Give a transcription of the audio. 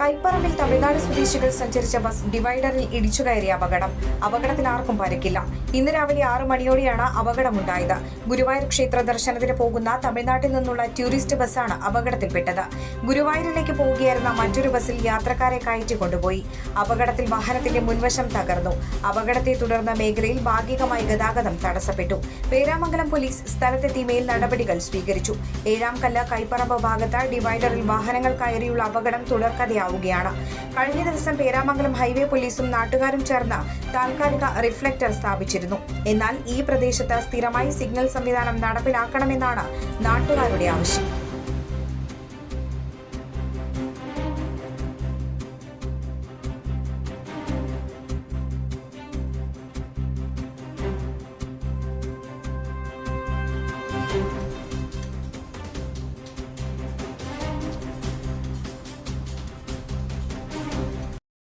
കൈപ്പറമ്പിൽ തമിഴ്നാട് സ്വദേശികൾ സഞ്ചരിച്ച ബസ് ഡിവൈഡറിൽ ഇടിച്ചു കയറിയ അപകടം. അപകടത്തിൽ ആർക്കും പരിക്കില്ല. ഇന്ന് രാവിലെ ആറു മണിയോടെയാണ് അപകടമുണ്ടായത്. ഗുരുവായൂർ ക്ഷേത്ര ദർശനത്തിന് പോകുന്ന തമിഴ്നാട്ടിൽ നിന്നുള്ള ടൂറിസ്റ്റ് ബസ്സാണ് അപകടത്തിൽപ്പെട്ടത്. ഗുരുവായൂരിലേക്ക് പോവുകയായിരുന്ന മറ്റൊരു ബസ്സിൽ യാത്രക്കാരെ കയറ്റി കൊണ്ടുപോയി. അപകടത്തിൽ വാഹനത്തിന്റെ മുൻവശം തകർന്നു. അപകടത്തെ തുടർന്ന് മേഖലയിൽ ഭാഗികമായി ഗതാഗതം തടസ്സപ്പെട്ടു. പേരാമംഗലം പോലീസ് സ്ഥലത്തെത്തി മേൽ നടപടികൾ സ്വീകരിച്ചു. ഏഴാം കല്ല് കൈപ്പറമ്പ് ഭാഗത്ത് ഡിവൈഡറിൽ വാഹനങ്ങൾ കയറിയുള്ള അപകടം തുടർക്കഥയാവുകയാണ് കഴിഞ്ഞ ദിവസം പേരാമംഗലം ഹൈവേ പോലീസും നാട്ടുകാരും ചേർന്ന് താൽക്കാലിക റിഫ്ലക്ടർ സ്ഥാപിച്ചിരുന്നു. എന്നാൽ ഈ പ്രദേശത്ത് സ്ഥിരമായി സിഗ്നൽ സംവിധാനം നടപ്പിലാക്കണമെന്നാണ് നാട്ടുകാരുടെ ആവശ്യം.